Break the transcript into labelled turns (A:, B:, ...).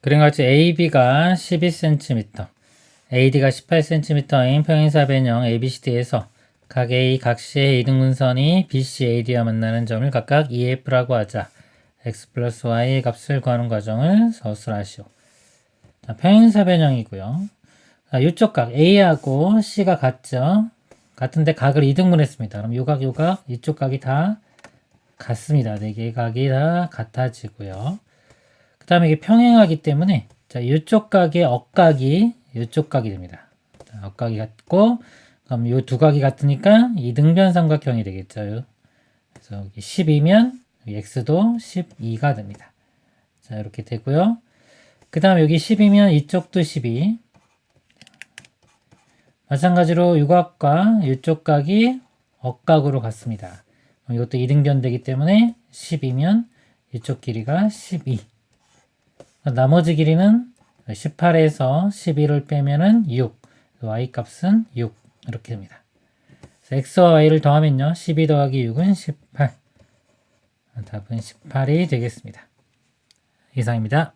A: 그림같이 AB가 12cm, AD가 18cm인 평행사변형 ABCD에서 각 A, 각 C의 이등분선이 BC, AD와 만나는 점을 각각 EF라고 하자. x 플러스 y의 값을 구하는 과정을 서술하시오. 자, 평행사변형이고요. 자, 이쪽 각 A하고 C가 같죠? 같은데 각을 이등분했습니다. 그럼 요각, 요각, 이쪽 각이 다 같습니다. 네 개 각이 다 같아지고요. 그 다음에 이게 평행하기 때문에 자, 이쪽 각의 억각이 이쪽 각이 됩니다. 자, 억각이 같고 그럼 이 두 각이 같으니까 이등변 삼각형이 되겠죠. 그래서 여기 10이면 x도 12가 됩니다. 자, 이렇게 되고요. 그 다음 여기 10이면 이쪽도 12. 마찬가지로 유각과 이쪽 각이 억각으로 같습니다. 이것도 이등변 되기 때문에 10이면 이쪽 길이가 12. 나머지 길이는 18에서 11을 빼면은 6. y 값은 6. 이렇게 됩니다. x와 y를 더하면요. 12 더하기 6은 18. 답은 18이 되겠습니다. 이상입니다.